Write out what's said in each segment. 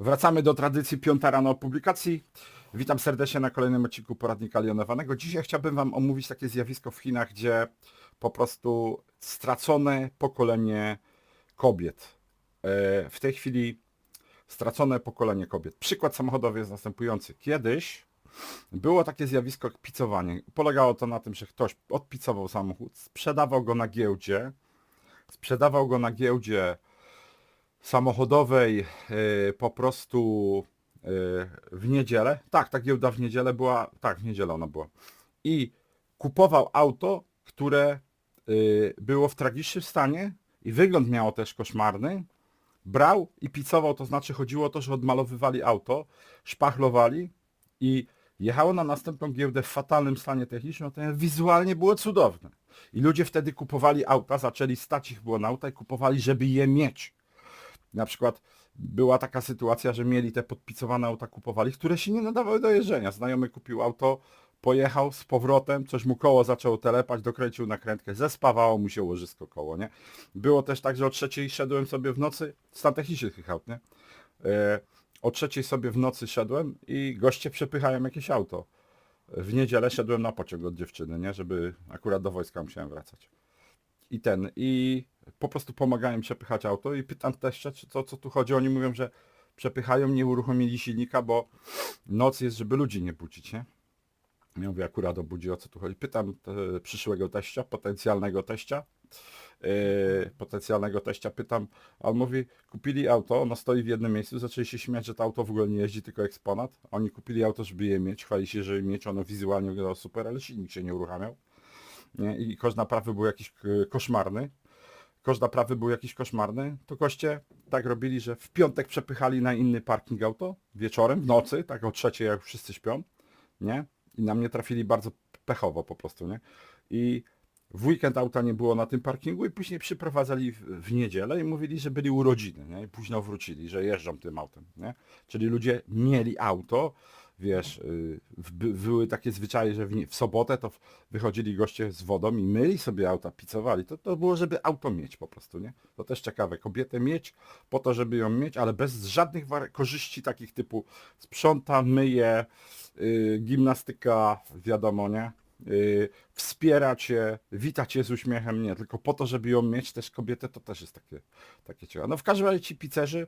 Wracamy do tradycji piąta rano publikacji. Witam serdecznie na kolejnym odcinku poradnika Lionowanego. Dzisiaj chciałbym Wam omówić takie zjawisko w Chinach, gdzie po prostu stracone pokolenie kobiet. E, W tej chwili stracone pokolenie kobiet. Przykład samochodowy jest następujący. Kiedyś było takie zjawisko jak picowanie. Polegało to na tym, że ktoś odpicował samochód, sprzedawał go na giełdzie, sprzedawał go na giełdzie samochodowej e, po prostu e, w niedzielę. Tak, ta giełda w niedzielę była, tak, w niedzielę ona była. I kupował auto, które e, było w tragicznym stanie i wygląd miało też koszmarny. Brał i picował, to znaczy chodziło o to, że odmalowywali auto, szpachlowali i jechało na następną giełdę w fatalnym stanie technicznym, to wizualnie było cudowne. I ludzie wtedy kupowali auta, zaczęli stać ich było na auta i kupowali, żeby je mieć. Na przykład była taka sytuacja, że mieli te podpicowane auta, kupowali, które się nie nadawały do jeżdżenia. Znajomy kupił auto, pojechał z powrotem, coś mu koło zaczęło telepać, dokręcił nakrętkę, zespawało mu się łożysko koło, nie? Było też tak, że o trzeciej szedłem sobie w nocy, stan techniczny tych aut, nie? E, o trzeciej sobie w nocy szedłem i goście przepychają jakieś auto. W niedzielę szedłem na pociąg od dziewczyny, nie? Żeby akurat do wojska musiałem wracać i ten, i po prostu pomagają przepychać auto i pytam teścia, czy to co tu chodzi, oni mówią, że przepychają, nie uruchomili silnika, bo noc jest, żeby ludzi nie budzić, nie? Ja mówię akurat o budzi, o co tu chodzi. Pytam te, przyszłego teścia, potencjalnego teścia, yy, potencjalnego teścia, pytam, a on mówi, kupili auto, ono stoi w jednym miejscu, zaczęli się śmiać, że to auto w ogóle nie jeździ, tylko eksponat. Oni kupili auto, żeby je mieć, chwali się, że mieć, ono wizualnie wyglądało super, ale silnik się nie uruchamiał nie? i koszt naprawy był jakiś koszmarny, koszt naprawy był jakiś koszmarny, to goście tak robili, że w piątek przepychali na inny parking auto, wieczorem, w nocy, tak o trzeciej jak wszyscy śpią, nie? I na mnie trafili bardzo pechowo po prostu, nie? I w weekend auta nie było na tym parkingu i później przyprowadzali w, w niedzielę i mówili, że byli urodziny, nie? I późno wrócili, że jeżdżą tym autem, nie? Czyli ludzie mieli auto, wiesz, y, były takie zwyczaje, że w, sobotę to wychodzili goście z wodą i myli sobie auta, picowali. To, to było, żeby auto mieć po prostu, nie? To też ciekawe. Kobietę mieć po to, żeby ją mieć, ale bez żadnych korzyści takich typu sprząta, myje, y, gimnastyka, wiadomo, nie? Y, wspiera cię, wita z uśmiechem, nie, tylko po to, żeby ją mieć też kobietę, to też jest takie, takie ciekawe. No w każdym razie ci picerzy,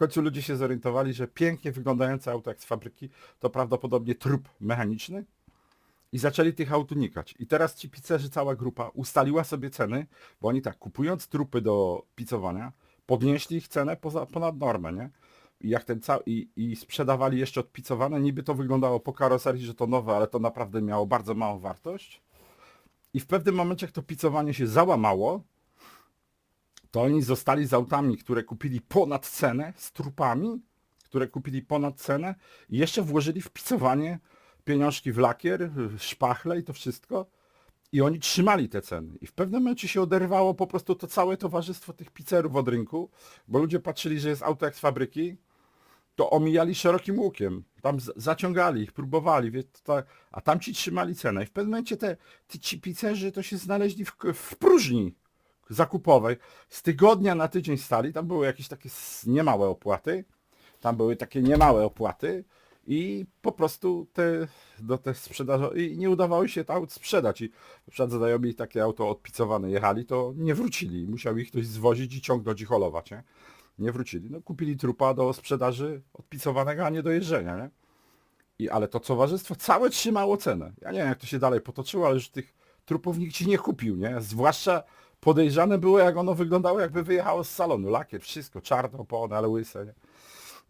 końcu ludzie się zorientowali, że pięknie wyglądające auto jak z fabryki to prawdopodobnie trup mechaniczny i zaczęli tych aut unikać. I teraz ci picerzy, cała grupa ustaliła sobie ceny, bo oni tak, kupując trupy do picowania, podnieśli ich cenę poza, ponad normę, nie? I, jak ten ca- i, I sprzedawali jeszcze odpicowane, niby to wyglądało po karoserii, że to nowe, ale to naprawdę miało bardzo małą wartość. I w pewnym momencie, jak to picowanie się załamało, to oni zostali z autami, które kupili ponad cenę, z trupami, które kupili ponad cenę i jeszcze włożyli w picowanie pieniążki w lakier, w szpachle i to wszystko. I oni trzymali te ceny. I w pewnym momencie się oderwało po prostu to całe towarzystwo tych pizzerów od rynku, bo ludzie patrzyli, że jest auto jak z fabryki, to omijali szerokim łukiem. Tam zaciągali ich, próbowali, wie, to, tak- a tamci trzymali cenę. I w pewnym momencie te, te ci pizzerzy to się znaleźli w, w próżni zakupowej. Z tygodnia na tydzień stali, tam były jakieś takie niemałe opłaty, tam były takie niemałe opłaty i po prostu te, do te sprzedaży i nie udawało się to aut sprzedać i na przykład znajomi takie auto odpicowane jechali, to nie wrócili. Musiał ich ktoś zwozić i ciągnąć i holować, nie? Nie wrócili. No kupili trupa do sprzedaży odpicowanego, a nie do jeżdżenia, nie? I, ale to towarzystwo całe trzymało cenę. Ja nie wiem jak to się dalej potoczyło, ale już tych trupów nikt ci nie kupił, nie? Zwłaszcza podejrzane było jak ono wyglądało jakby wyjechało z salonu. Lakier, wszystko, czarne opony, ale łyse, nie?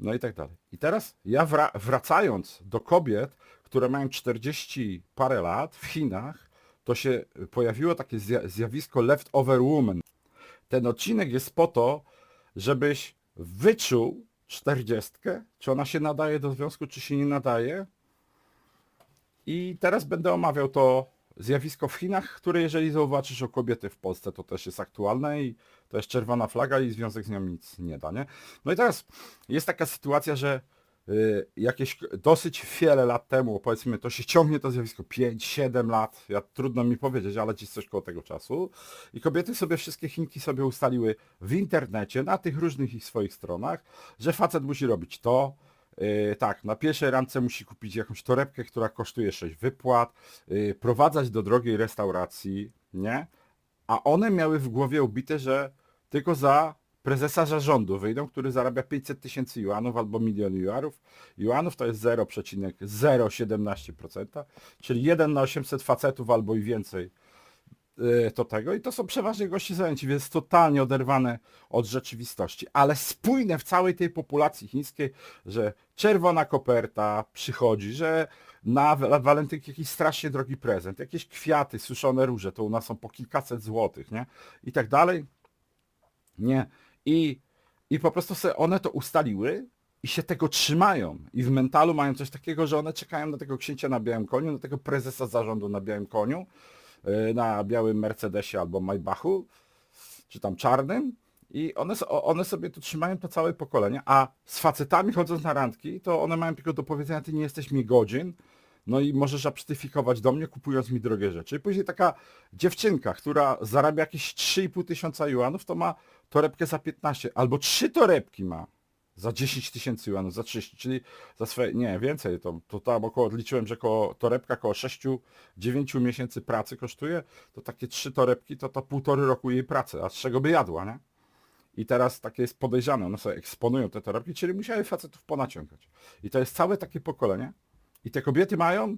No i tak dalej. I teraz ja wra- wracając do kobiet, które mają 40 parę lat w Chinach, to się pojawiło takie zja- zjawisko leftover woman. Ten odcinek jest po to, żebyś wyczuł 40, czy ona się nadaje do związku, czy się nie nadaje. I teraz będę omawiał to zjawisko w Chinach, które jeżeli zauważysz o kobiety w Polsce, to też jest aktualne i to jest czerwona flaga i związek z nią nic nie da, nie? No i teraz jest taka sytuacja, że y, jakieś dosyć wiele lat temu, powiedzmy, to się ciągnie to zjawisko 5-7 lat, ja, trudno mi powiedzieć, ale gdzieś coś koło tego czasu. I kobiety sobie wszystkie Chinki sobie ustaliły w internecie, na tych różnych ich swoich stronach, że facet musi robić to, Yy, tak, na pierwszej randce musi kupić jakąś torebkę, która kosztuje 6 wypłat, yy, prowadzać do drogiej restauracji, nie? A one miały w głowie ubite, że tylko za prezesa zarządu wyjdą, który zarabia 500 tysięcy juanów albo milion juanów. Juanów to jest 0,017%, czyli 1 na 800 facetów albo i więcej to tego i to są przeważnie goście zajęci, więc totalnie oderwane od rzeczywistości, ale spójne w całej tej populacji chińskiej, że czerwona koperta przychodzi, że na wa- walentynki jakiś strasznie drogi prezent, jakieś kwiaty, suszone róże, to u nas są po kilkaset złotych, nie? I tak dalej. Nie. I, i po prostu sobie one to ustaliły i się tego trzymają. I w mentalu mają coś takiego, że one czekają na tego księcia na białym koniu, na tego prezesa zarządu na białym koniu, na białym Mercedesie albo Maybachu, czy tam czarnym. I one, one sobie to trzymają to całe pokolenie, a z facetami chodząc na randki, to one mają tylko do powiedzenia, ty nie jesteś mi godzin, no i możesz apsztyfikować do mnie, kupując mi drogie rzeczy. I później taka dziewczynka, która zarabia jakieś 3,5 tysiąca juanów, to ma torebkę za 15, albo trzy torebki ma za 10 tysięcy juanów, za 30, czyli za swoje, nie, więcej, to, to tam około, liczyłem, że koło, torebka około 6-9 miesięcy pracy kosztuje, to takie trzy torebki to to półtory roku jej pracy, a z czego by jadła, nie? I teraz takie jest podejrzane, one sobie eksponują te torebki, czyli musiały facetów ponaciągać. I to jest całe takie pokolenie. I te kobiety mają,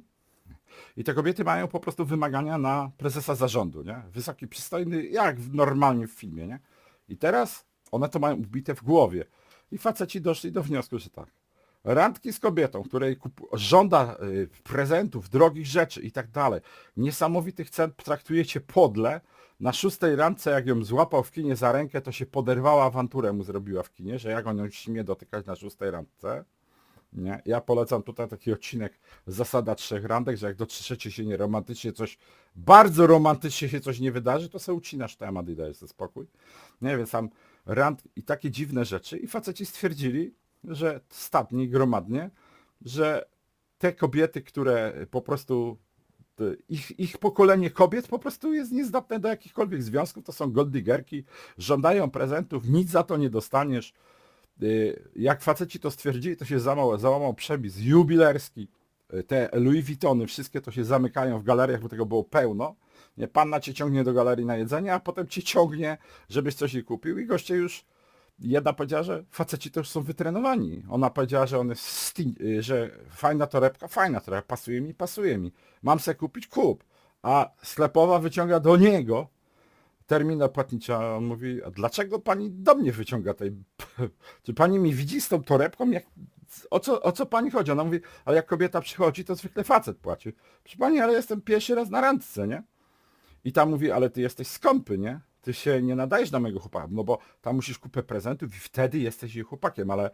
i te kobiety mają po prostu wymagania na prezesa zarządu, nie? Wysoki, przystojny, jak normalnie w filmie, nie? I teraz one to mają ubite w głowie. I faceci doszli do wniosku, że tak. Randki z kobietą, której żąda y, prezentów, drogich rzeczy i tak dalej, niesamowitych cen traktujecie podle. Na szóstej randce, jak ją złapał w kinie za rękę, to się poderwała awanturę mu zrobiła w kinie, że jak on ją śmie dotykać na szóstej randce. Nie? Ja polecam tutaj taki odcinek Zasada trzech randek, że jak do trzeciej się nie romantycznie coś, bardzo romantycznie się coś nie wydarzy, to sobie ucinasz temat i dajesz sobie spokój. Nie, więc tam rand i takie dziwne rzeczy i faceci stwierdzili, że statnie i gromadnie, że te kobiety, które po prostu ich, ich pokolenie kobiet po prostu jest niezdatne do jakichkolwiek związków, to są goldigerki, żądają prezentów, nic za to nie dostaniesz. Y, Jak faceci to stwierdzili, to się załamał, załamał przepis jubilerski. Y, Te Louis Vuittony, wszystkie to się zamykają w galeriach, bo tego było pełno. Panna cię ciągnie do galerii na jedzenie, a potem cię ciągnie, żebyś coś jej kupił i goście już jedna powiedziała, że faceci to już są wytrenowani. Ona powiedziała, że on jest że fajna torebka, fajna torebka, pasuje mi, pasuje mi. Mam se kupić, kup. A sklepowa wyciąga do niego terminal płatniczy, a on mówi, a dlaczego pani do mnie wyciąga tej... Czy pani mi widzi z tą torebką? Jak... O, co, o co pani chodzi? Ona mówi, ale jak kobieta przychodzi, to zwykle facet płaci. Proszę pani, ale jestem pierwszy raz na randce, nie? I tam mówi, ale ty jesteś skąpy, nie? Ty się nie nadajesz na mojego chłopaka, no bo tam musisz kupę prezentów i wtedy jesteś jej chłopakiem, ale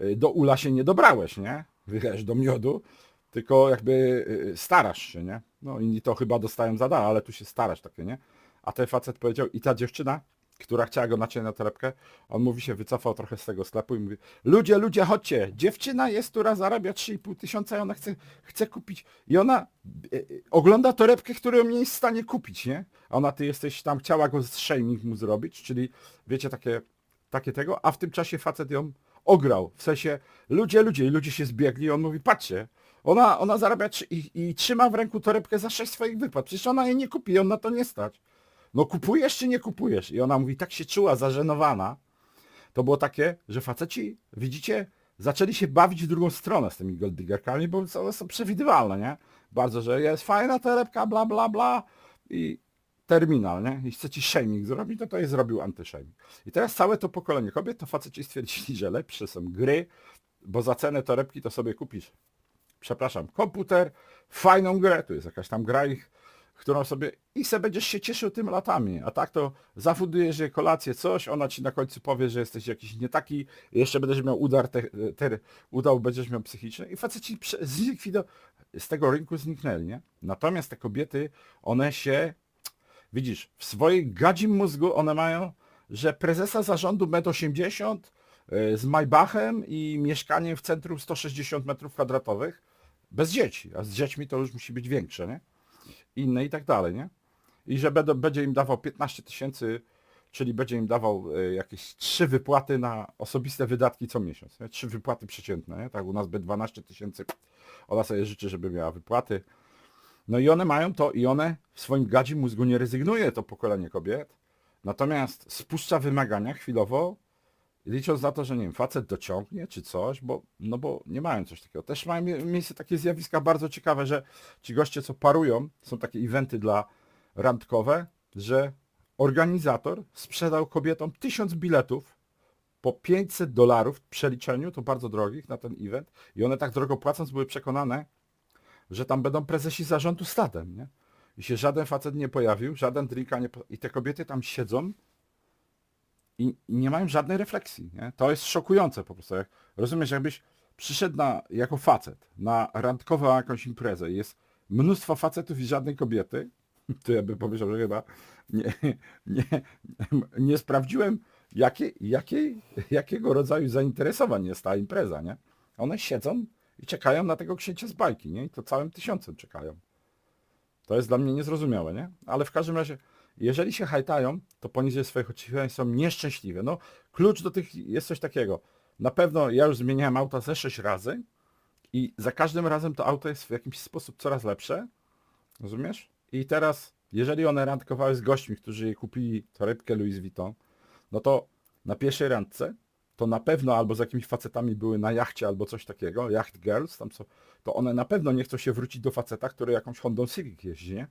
y, do ula się nie dobrałeś, nie? Wiesz, do miodu, tylko jakby y, starasz się, nie? No inni to chyba dostają za dar, ale tu się starasz takie, nie? A ten facet powiedział, i ta dziewczyna, która chciała go naciąć na torebkę, on mówi się wycofał trochę z tego sklepu i mówi, ludzie, ludzie, chodźcie, dziewczyna jest, która zarabia 3,5 tysiąca i ona chce, chce kupić, i ona e, e, ogląda torebkę, którą nie jest w stanie kupić, nie? A ona, ty jesteś tam, chciała go z shaming mu zrobić, czyli wiecie, takie, takie tego, a w tym czasie facet ją ograł, w sensie, ludzie, ludzie, i ludzie się zbiegli on mówi, patrzcie, ona, ona zarabia i, i trzyma w ręku torebkę za sześć swoich wypłat, przecież ona jej nie kupi, on na to nie stać. No kupujesz czy nie kupujesz? I ona mówi, tak się czuła zażenowana. To było takie, że faceci, widzicie, zaczęli się bawić w drugą stronę z tymi golddiggerkami, bo one są przewidywalne, nie? Bardzo, że jest fajna torebka, bla, bla, bla i terminal, nie? I chce ci shaming zrobić, to to jest zrobił antyshaming. I teraz całe to pokolenie kobiet, to faceci stwierdzili, że lepsze są gry, bo za cenę torebki to sobie kupisz, przepraszam, komputer, fajną grę, tu jest jakaś tam gra ich, którą sobie i se będziesz się cieszył tym latami, a tak to zafundujesz jej kolację, coś, ona ci na końcu powie, że jesteś jakiś nie taki, jeszcze będziesz miał udar, te, te, udał będziesz miał psychiczny i faceci zlikwido, z tego rynku zniknęli, nie? Natomiast te kobiety, one się, widzisz, w swojej gadzim mózgu one mają, że prezesa zarządu 1,80 m, e, z Maybachem i mieszkaniem w centrum 160 metrów kwadratowych bez dzieci, a z dziećmi to już musi być większe, nie? Inne i tak dalej, nie? I że będą, będzie im dawał 15 tysięcy, czyli będzie im dawał e, jakieś trzy wypłaty na osobiste wydatki co miesiąc. Trzy wypłaty przeciętne, nie? tak u nas by 12 tysięcy. Ona sobie życzy, żeby miała wypłaty. No i one mają to i one w swoim gadzie mózgu nie rezygnuje to pokolenie kobiet, natomiast spuszcza wymagania chwilowo, licząc na to, że nie wiem, facet dociągnie czy coś, bo, no bo nie mają coś takiego. Też mają mie- miejsce takie zjawiska bardzo ciekawe, że ci goście co parują, są takie eventy dla randkowe, że organizator sprzedał kobietom tysiąc biletów po 500 dolarów w przeliczeniu, to bardzo drogich na ten event i one tak drogo płacąc były przekonane, że tam będą prezesi zarządu stadem, nie? I się żaden facet nie pojawił, żaden drinka nie... I te kobiety tam siedzą i, i nie mają żadnej refleksji, nie? To jest szokujące po prostu. Jak, rozumiesz, jakbyś przyszedł na, jako facet na randkową jakąś imprezę i jest mnóstwo facetów i żadnej kobiety, to ja bym powiedział, że chyba nie, nie, nie sprawdziłem, jakie, jakiej, jakiego rodzaju zainteresowań jest ta impreza, nie? One siedzą i czekają na tego księcia z bajki, nie? I to całym tysiącem czekają. To jest dla mnie niezrozumiałe, nie? Ale w każdym razie, jeżeli się hajtają, to poniżej swoich oczekiwań są nieszczęśliwe. No, klucz do tych jest coś takiego. Na pewno ja już zmieniałem auta ze 6 razy i za każdym razem to auto jest w jakiś sposób coraz lepsze. Rozumiesz? I teraz, jeżeli one randkowały z gośćmi, którzy jej kupili torebkę Louis Vuitton, no to na pierwszej randce to na pewno albo z jakimiś facetami były na jachcie albo coś takiego, yacht girls, tam co, to one na pewno nie chcą się wrócić do faceta, który jakąś Hondą Civic jeździ, nie?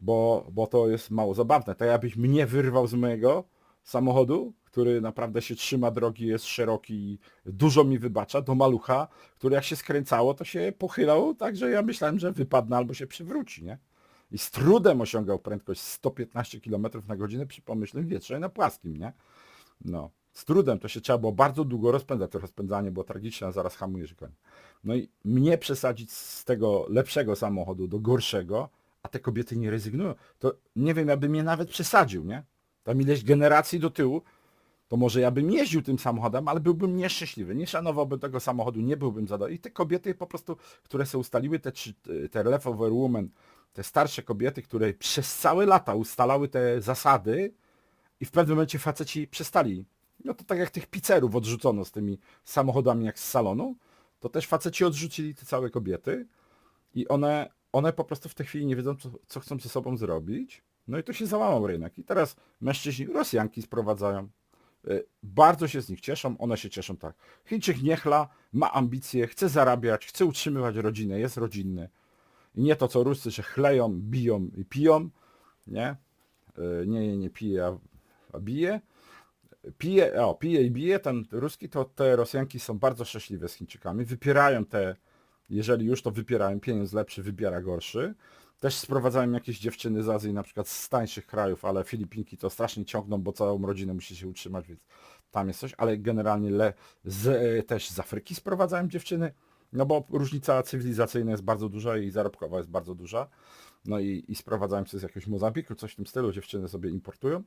Bo, bo to jest mało zabawne. To jakbyś mnie wyrwał z mojego samochodu, który naprawdę się trzyma drogi, jest szeroki i dużo mi wybacza, do malucha, który jak się skręcało, to się pochylał, także ja myślałem, że wypadnę albo się przywróci, nie? I z trudem osiągał prędkość 115 km na godzinę przy pomyślnym wietrze na płaskim, nie? No. Z trudem to się trzeba było bardzo długo rozpędzać. To rozpędzanie było tragiczne, a zaraz hamujesz koniec. No i mnie przesadzić z tego lepszego samochodu do gorszego, te kobiety nie rezygnują. To nie wiem, ja bym mnie nawet przesadził, nie? Tam ileś generacji do tyłu, to może ja bym jeździł tym samochodem, ale byłbym nieszczęśliwy, nie szanowałbym tego samochodu, nie byłbym zadowolony. I te kobiety po prostu, które sobie ustaliły, te, te leftover women, te starsze kobiety, które przez całe lata ustalały te zasady i w pewnym momencie faceci przestali. No to tak jak tych pizzerów odrzucono z tymi samochodami jak z salonu, to też faceci odrzucili te całe kobiety i one, one po prostu w tej chwili nie wiedzą, co, co chcą ze sobą zrobić. No i to się załamał rynek. I teraz mężczyźni Rosjanki sprowadzają. Y, Bardzo się z nich cieszą, one się cieszą tak. Chińczyk niechla, ma ambicje, chce zarabiać, chce utrzymywać rodzinę, jest rodzinny. I nie to co Ruscy, że chleją, biją i piją, nie? Y, Nie, nie, nie pije, a, a bije. Pije, o, pije i bije, ten ruski, to te Rosjanki są bardzo szczęśliwe z Chińczykami. Wypierają te, jeżeli już to wypierają, pieniądz lepszy wybiera gorszy. Też sprowadzają jakieś dziewczyny z Azji, na przykład z tańszych krajów, ale Filipinki to strasznie ciągną, bo całą rodzinę musi się utrzymać, więc tam jest coś, ale generalnie le, z, e, też z Afryki sprowadzają dziewczyny, no bo różnica cywilizacyjna jest bardzo duża i zarobkowa jest bardzo duża. No i, i sprowadzają się z jakiegoś Mozambiku, coś w tym stylu, dziewczyny sobie importują.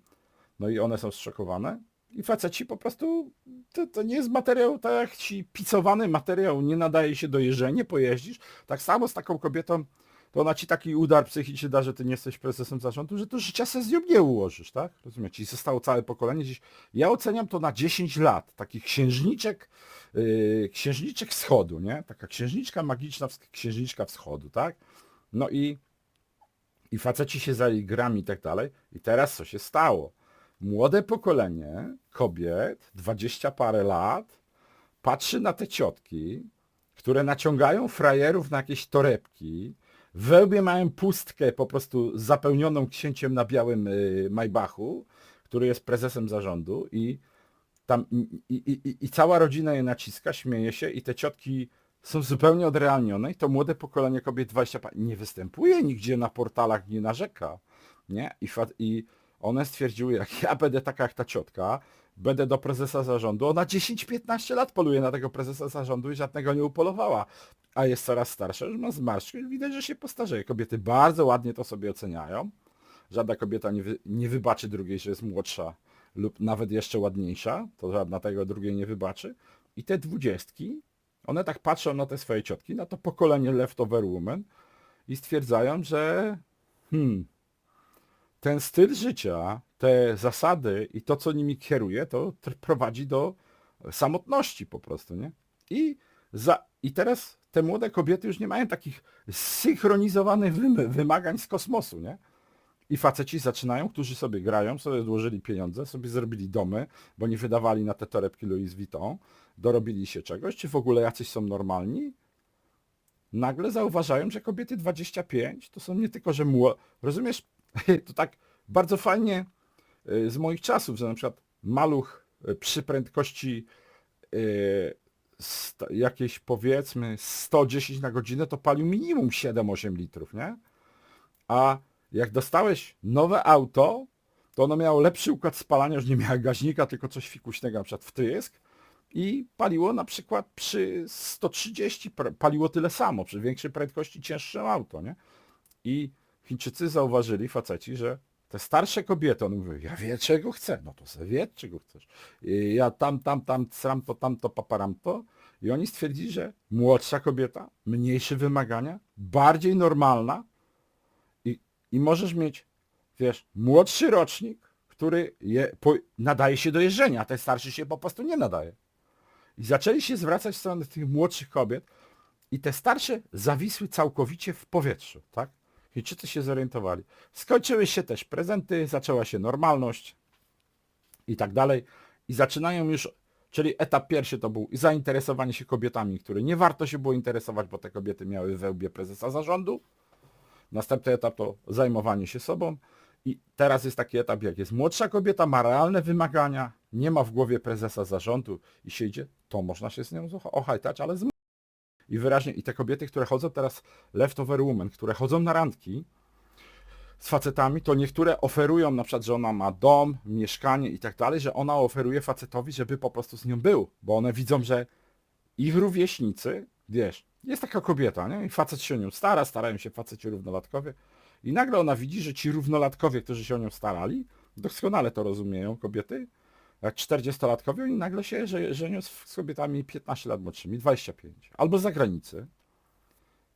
No i one są zszokowane. I faceci po prostu, to, to nie jest materiał, tak jak ci picowany materiał nie nadaje się do jeżdżenia, pojeździsz. Tak samo z taką kobietą, to ona ci taki udar psychiczny da, że ty nie jesteś prezesem zarządu, że to życia se z nią nie ułożysz, tak? Rozumiecie? I zostało całe pokolenie gdzieś. Ja oceniam to na 10 lat, takich księżniczek, yy, księżniczek wschodu, nie? Taka księżniczka magiczna, księżniczka wschodu, tak? No i, i faceci się zajęli grami i tak dalej. I teraz co się stało? Młode pokolenie kobiet, 20 parę lat, patrzy na te ciotki, które naciągają frajerów na jakieś torebki, we łbie mają pustkę po prostu zapełnioną księciem na białym y, Maybachu, który jest prezesem zarządu i tam i, i, i, cała rodzina je naciska, śmieje się i te ciotki są zupełnie odrealnione i to młode pokolenie kobiet 20 pa- nie występuje nigdzie na portalach, nie narzeka. Nie? I, I one stwierdziły, jak ja będę taka jak ta ciotka, będę do prezesa zarządu, ona 10-15 lat poluje na tego prezesa zarządu i żadnego nie upolowała. A jest coraz starsza, już ma zmarszczki, widać, że się postarzeje. Kobiety bardzo ładnie to sobie oceniają. Żadna kobieta nie, wy, nie wybaczy drugiej, że jest młodsza lub nawet jeszcze ładniejsza, to żadna tego drugiej nie wybaczy. I te dwudziestki, one tak patrzą na te swoje ciotki, na to pokolenie leftover woman i stwierdzają, że hmm, ten styl życia, te zasady i to, co nimi kieruje, to prowadzi do samotności po prostu, nie? I, za, I teraz te młode kobiety już nie mają takich zsynchronizowanych wym- wymagań z kosmosu, nie? I faceci zaczynają, którzy sobie grają, sobie złożyli pieniądze, sobie zrobili domy, bo nie wydawali na te torebki Louis Vuitton, dorobili się czegoś, czy w ogóle jacyś są normalni, nagle zauważają, że kobiety 25 to są nie tylko, że młode, rozumiesz, to tak bardzo fajnie y, z moich czasów, że na przykład maluch y, przy prędkości y, jakieś powiedzmy 110 na godzinę to palił minimum 7-8 litrów, nie? A jak dostałeś nowe auto, to ono miało lepszy układ spalania, już nie miało gaźnika, tylko coś fikuśnego, na przykład wtrysk i paliło na przykład przy 130, pr- paliło tyle samo, przy większej prędkości cięższe auto, nie? I Chińczycy zauważyli, faceci, że te starsze kobiety, one mówią, ja wiem czego chcę, no to sobie wie czego chcesz. I ja tam, tam, tam, sram to, tam to, paparam to. I oni stwierdzili, że młodsza kobieta, mniejsze wymagania, bardziej normalna i, i możesz mieć, wiesz, młodszy rocznik, który je, po, nadaje się do jeżdżenia, a ten starszy się po prostu nie nadaje. I zaczęli się zwracać w stronę tych młodszych kobiet i te starsze zawisły całkowicie w powietrzu, tak? Chińczycy się zorientowali. Skończyły się też prezenty, zaczęła się normalność i tak dalej. I zaczynają już, czyli etap pierwszy to był zainteresowanie się kobietami, które nie warto się było interesować, bo te kobiety miały we łbie prezesa zarządu. Następny etap to zajmowanie się sobą. I teraz jest taki etap, jak jest młodsza kobieta, ma realne wymagania, nie ma w głowie prezesa zarządu i się idzie, to można się z nią ochajtać, ale z i wyraźnie, i te kobiety, które chodzą teraz leftover women, które chodzą na randki z facetami, to niektóre oferują na przykład, że ona ma dom, mieszkanie i tak dalej, że ona oferuje facetowi, żeby po prostu z nią był, bo one widzą, że ich rówieśnicy, wiesz, jest taka kobieta, nie? I facet się o nią stara, starają się faceci równolatkowie i nagle ona widzi, że ci równolatkowie, którzy się o nią starali, doskonale to rozumieją kobiety, jak 40-latkowie, oni nagle się że- żenią z kobietami 15 lat młodszymi, 25, albo z zagranicy.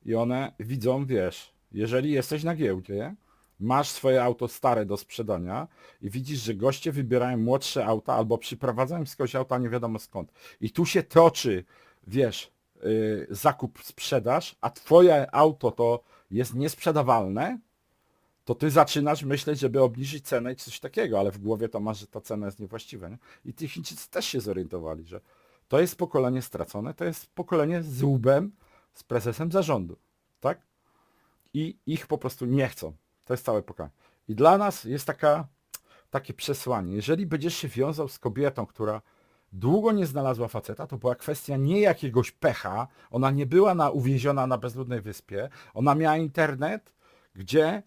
I one widzą, wiesz, jeżeli jesteś na giełdzie, masz swoje auto stare do sprzedania i widzisz, że goście wybierają młodsze auta albo przyprowadzają skądś auta nie wiadomo skąd. I tu się toczy, wiesz, yy, zakup, sprzedaż, a twoje auto to jest niesprzedawalne, to ty zaczynasz myśleć, żeby obniżyć cenę i coś takiego, ale w głowie to masz, że ta cena jest niewłaściwa. Nie? I ci Chińczycy też się zorientowali, że to jest pokolenie stracone, to jest pokolenie z łbem, z prezesem zarządu. Tak? I ich po prostu nie chcą. To jest całe pokolenie. I dla nas jest taka, takie przesłanie. Jeżeli będziesz się wiązał z kobietą, która długo nie znalazła faceta, to była kwestia nie jakiegoś pecha, ona nie była na, uwięziona na bezludnej wyspie, ona miała internet, gdzie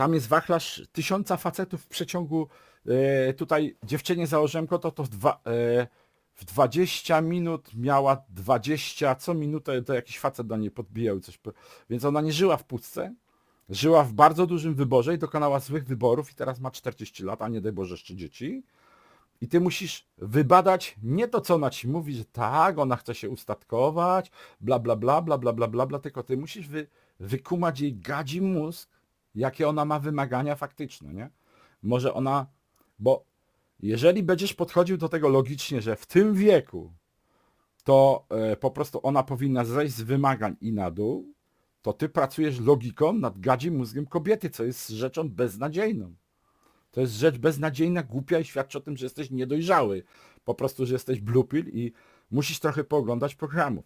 tam jest wachlarz tysiąca facetów w przeciągu, e, tutaj dziewczynie założyłem konto, to w, dwa, e, w 20 minut miała 20, co minutę to jakiś facet do niej podbijał i coś. Więc ona nie żyła w pustce, żyła w bardzo dużym wyborze i dokonała złych wyborów i teraz ma 40 lat, a nie daj Boże jeszcze dzieci. I ty musisz wybadać nie to, co ona ci mówi, że tak, ona chce się ustatkować, bla, bla, bla, bla, bla, bla, bla, bla tylko ty musisz wy, wykumać jej gadzi mózg, jakie ona ma wymagania faktyczne, nie? Może ona, bo jeżeli będziesz podchodził do tego logicznie, że w tym wieku to e, po prostu ona powinna zejść z wymagań i na dół, to ty pracujesz logiką nad gadzim mózgiem kobiety, co jest rzeczą beznadziejną. To jest rzecz beznadziejna, głupia i świadczy o tym, że jesteś niedojrzały. Po prostu, że jesteś blupil i musisz trochę pooglądać programów.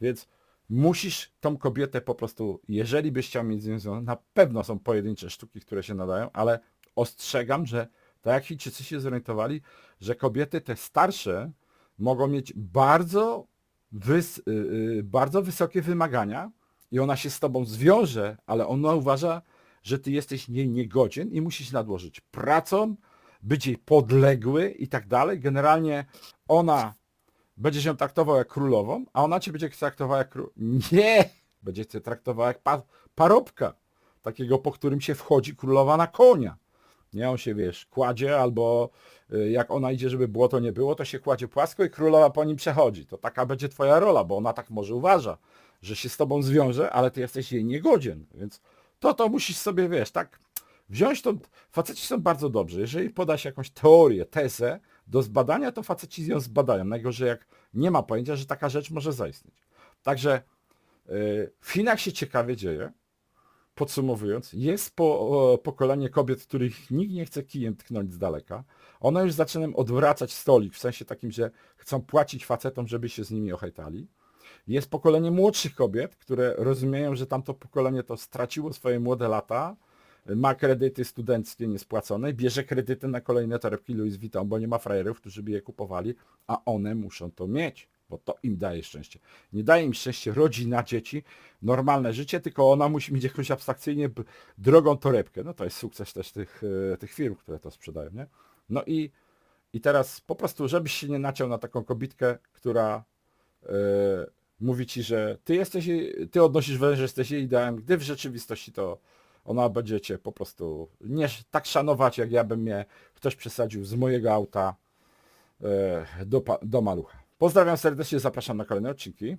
Więc musisz tą kobietę po prostu, jeżeli byś chciał mieć związek, na pewno są pojedyncze sztuki, które się nadają, ale ostrzegam, że tak jak Chińczycy się zorientowali, że kobiety te starsze mogą mieć bardzo, wys, y, y, bardzo wysokie wymagania i ona się z tobą zwiąże, ale ona uważa, że ty jesteś jej niegodzien i musisz nadłożyć pracą, być jej podległy i tak dalej. Generalnie ona będzie się traktował jak królową, a ona cię będzie traktowała jak król... Nie! Będzie cię traktowała jak pa parobka. Takiego, po którym się wchodzi królowa na konia. Nie, on się, wiesz, kładzie albo y, jak ona idzie, żeby błoto nie było, to się kładzie płasko i królowa po nim przechodzi. To taka będzie twoja rola, bo ona tak może uważa, że się z tobą zwiąże, ale ty jesteś jej niegodzien. Więc to to musisz sobie, wiesz, tak wziąć to. Faceci są bardzo dobrzy. Jeżeli poda się jakąś teorię, tezę do zbadania, to faceci ją zbadają. Najgorzej jak nie ma pojęcia, że taka rzecz może zaistnieć. Także y, w Chinach się ciekawie dzieje podsumowując, jest po, pokolenie kobiet, których nikt nie chce kijem tknąć z daleka. One już zaczynają odwracać stolik, w sensie takim, że chcą płacić facetom, żeby się z nimi ochajtali. Jest pokolenie młodszych kobiet, które rozumieją, że tamto pokolenie to straciło swoje młode lata, ma kredyty studenckie niespłacone, bierze kredyty na kolejne torebki Louis Vuitton, bo nie ma frajerów, którzy by je kupowali, a one muszą to mieć, bo to im daje szczęście. Nie daje im szczęście rodzina, dzieci, normalne życie, tylko ona musi mieć jakąś abstrakcyjnie drogą torebkę. No to jest sukces też tych, e, tych firm, które to sprzedają, nie? No i, i teraz po prostu, żebyś się nie naciął na taką kobitkę, która e, mówi ci, że ty jesteś, ty odnosisz wrażenie, że jesteś ideałem, gdy w rzeczywistości to ona będzie cię po prostu nie tak szanować, jak ja bym mnie ktoś przesadził z mojego auta e, do, do malucha. Pozdrawiam serdecznie, zapraszam na kolejne odcinki.